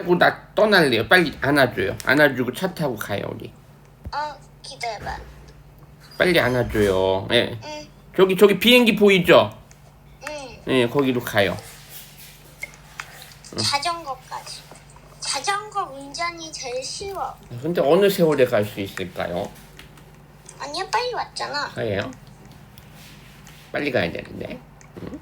하고 나 떠날래요. 빨리 안아줘요. 안아주고 차 타고 가요 우리. 어, 기다려봐. 빨리 안아줘요. 예. 응, 저기 저기 비행기 보이죠? 응. 예, 거기로 가요. 자전거까지. 자전거 운전이 제일 쉬워. 근데 어느 세월에 갈 수 있을까요? 아니야, 빨리 왔잖아. 가요. 빨리 가야 되는데. 응?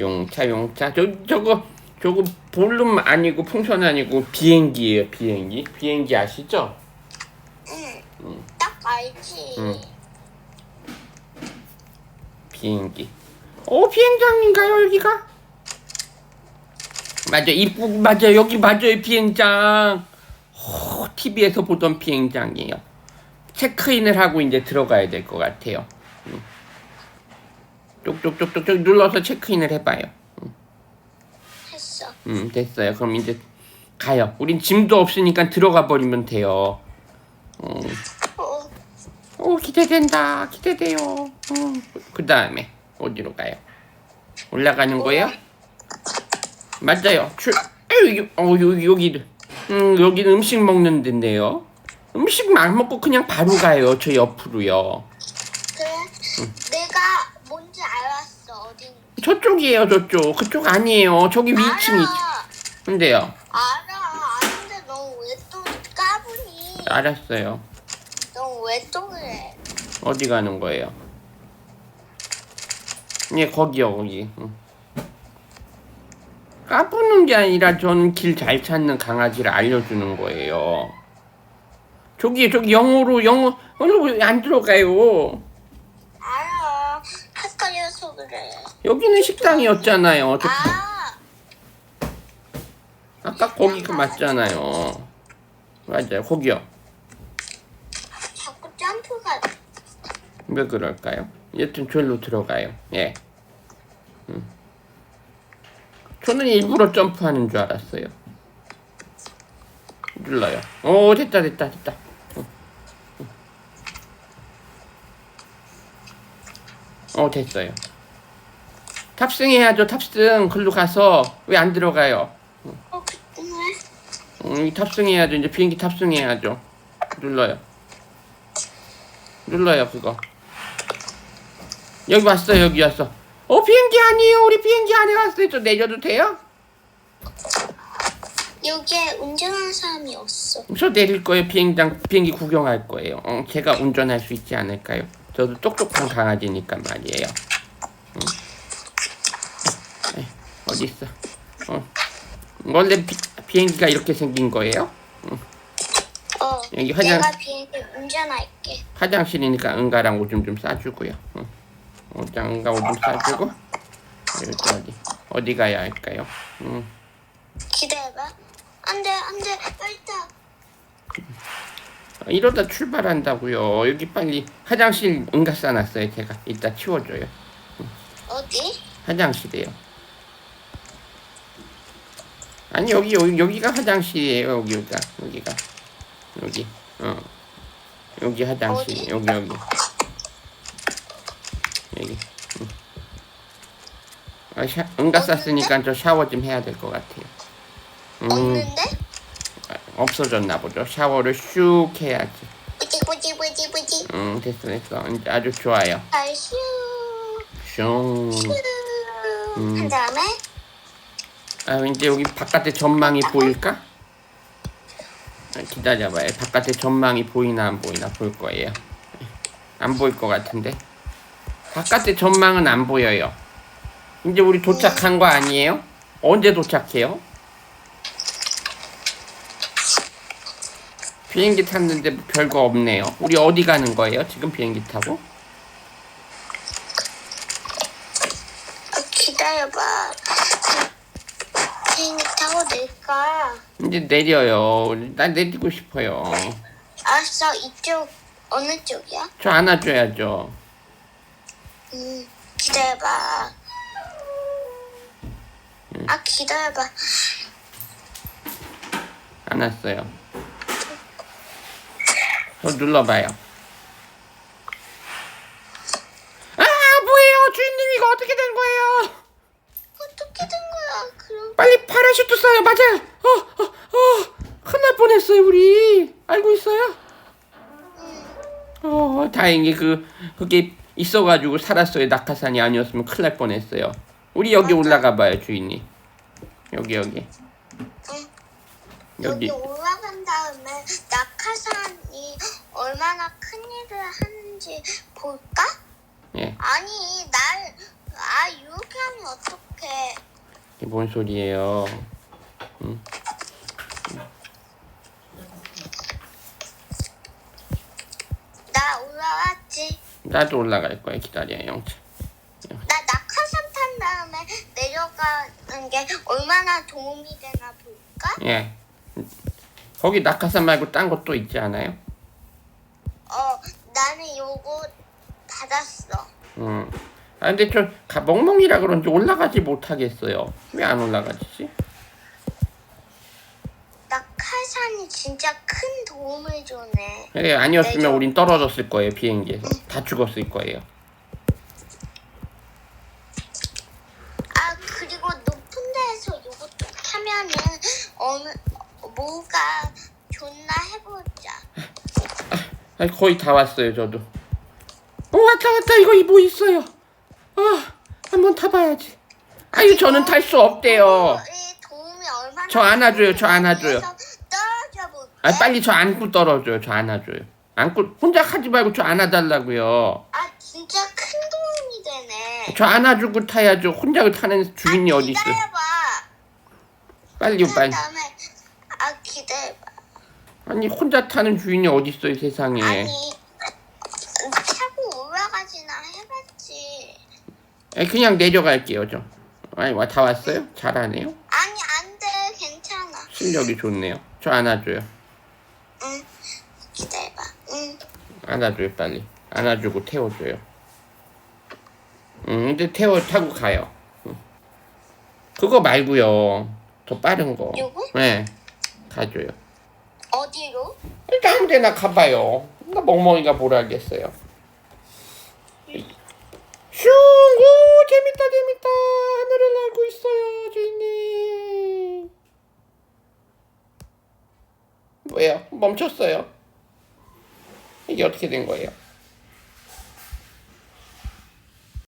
용차 용차 저 저거 저거 볼룸 아니고 풍선 아니고 비행기예요 비행기 비행기 아시죠? 응. 딱 알지. 응. 비행기. 오 비행장인가요 여기가? 맞아 이쁘 맞아 여기 맞아요 비행장. 오, TV에서 보던 비행장이에요. 체크인을 하고 이제 들어가야 될 것 같아요. 음. 쪽쪽쪽쪽쪽 눌러서 체크인을 해봐요. 했어. 음 됐어요. 그럼 이제 가요. 우린 짐도 없으니까 들어가 버리면 돼요. 음. 어, 오 기대된다 기대돼요 음, 그 다음에 어디로 가요 올라가는 거예요 맞아요 출 여기 어 여기 여기 음 여기는 음식 먹는 데인데요 음식 안 먹고 그냥 바로 가요 저 옆으로요 그래. 내가 뭔지 알았어. 어딘. 저쪽이에요 저쪽 그쪽 아니에요 저기 위층이 알아. 근데요 알아. 아는데 너왜또 까부니? 알았어요 너왜또 그래? 어디 가는 거예요 예 거기요 거기 응. 까부는 게 아니라 저는 길 잘 찾는 강아지를 알려주는 거예요 저기 저기 영어로 영어 오늘 왜안 들어가요 그래. 여기는 식당이었잖아요 저, 아, 아까 거기가 맞잖아요 맞아요 거기요 자꾸 점프가. 왜 그럴까요 여튼 절로 들어가요 예 음. 저는 일부러 점프하는 줄 알았어요 눌러요 오 됐다 됐다 됐다 응. 응. 어 됐어요 탑승해야죠. 탑승 글로 가서 왜 안 들어가요? 어, 그래? 음, 이 탑승해야죠. 이제 비행기 탑승해야죠. 눌러요. 눌러요 그거. 여기 왔어 여기 왔어. 어 비행기 아니에요. 우리 비행기 안에 왔어요 저 내려도 돼요? 여기에 운전하는 사람이 없어. 저 내릴 거예요. 비행장 비행기 구경할 거예요. 어, 제가 운전할 수 있지 않을까요? 저도 똑똑한 강아지니까 말이에요. 음. 어디 있어 어. 원래 비, 비행기가 이렇게 생긴 거예요? 어, 여기 화장- 내가 비행기 운전할게. 화장실이니까 응가랑 오줌 좀 싸주고요. 응. 오장 응가 오줌 싸주고 여기 어디 어디 가야 할까요? 응. 기다려봐. 안 돼, 안 돼. 빨리 타. 이러다 출발한다고요. 여기 빨리 화장실 응가 싸놨어요. 제가 이따 치워줘요. 어디? 화장실이에요. 아니 여기 여기 여기가 화장실이에요. 여기가 여기가 여기 어 여기 화장실? 여기 여기 여기. 응. 아, 샤, 응가 쌌으니까 저 샤워 좀 해야 될 것 같아요. 음, 없는데? 없어졌나 보죠. 샤워를 슉 해야지. 뿌지 뿌지 뿌지 뿌지. 음, 됐어, 됐어. 이제 아주 좋아요. 아슈. 슝. 음. 한 다음에 아, 이제 여기 바깥에 전망이 보일까? 아, 기다려봐요. 바깥에 전망이 보이나 안 보이나 볼 거예요. 안 보일 것 같은데. 바깥에 전망은 안 보여요. 이제 우리 도착한 거 아니에요? 언제 도착해요? 비행기 탔는데 별거 없네요. 우리 어디 가는 거예요? 지금 비행기 타고? 어, 기다려봐. 비행기 타고 이제 내려요. 난 내리고 싶어요. 알았어. 이쪽 어느 쪽이야? 저 안아줘야죠. 음, 기다려봐. 아, 기다려봐. 안았어요. 저 눌러봐요. 뻔했어요, 우리. 알고 있어요? 어, 다행히 그, 그게 있어가지고 살았어요. 낙하산이 아니었으면 큰일 날 뻔했어요. 우리 여기 올라가 봐요, 주인이. 여기, 여기. 응. 여기. 여기 올라간 다음에 낙하산이 얼마나 큰 일을 하는지 볼까? 예. 아니 날 아 이렇게 하면 어떡해 이게 뭔 소리예요? 나 올라왔지 나도 올라갈 거야. 기다려요, 영차. 나 낙하산 탄 다음에 내려가는 게 얼마나 도움이 되나 볼까? 예. 거기 낙하산 말고 딴 것도 있지 않아요? 어 나는 요거 받았어 음. 아, 근데 저 가- 멍멍이라 그런지 올라가지 못하겠어요. 왜 안 올라가지지? 진짜 큰 도움을 주네 그래, 아니었으면 네, 우린 떨어졌을 거예요, 비행기에서. 다 죽었을 거예요. 아 그리고 높은 데에서 요것도 타면은 어느 뭐가 좋나 해보자 아, 거의 다 왔어요, 저도. 어, 왔다, 왔다. 이거 뭐 있어요. 아, 한번 타봐야지. 아유, 저는 탈 수 없대요. 이 도움이 얼마나 저 안아줘요, 저 안아줘요. 아, 빨리 저 안고 떨어져요. 저 안아줘요. 안고, 혼자 하지 말고 저 안아달라고요. 아 진짜 큰 도움이 되네. 저 안아주고 타야죠. 혼자 타는 주인이 어디 있어? 기다려봐. 빨리요, 그 빨리. 다음에 아 기다려봐. 아니, 혼자 타는 주인이 어디 있어요, 세상에. 아니 타고 올라가지나 해봤지. 에, 그냥 내려갈게요, 저. 아니, 와, 다 왔어요? 잘하네요. 아니 안 돼 괜찮아. 실력이 좋네요. 저 안아줘요. 응 기다려봐. 응. 안아줘요, 빨리. 안아주고 태워줘요. 응, 근데 태워 타고 가요. 응. 그거 말고요. 더 빠른 거. 요거? 네, 가줘요. 어디로? 일단 아무 데나 가봐요. 나 멍멍이가 뭘 알겠어요. 슝! 오, 재밌다, 재밌다. 하늘을 날고 있어요, 주인님. 왜요? 멈췄어요. 어떻게 된 거예요?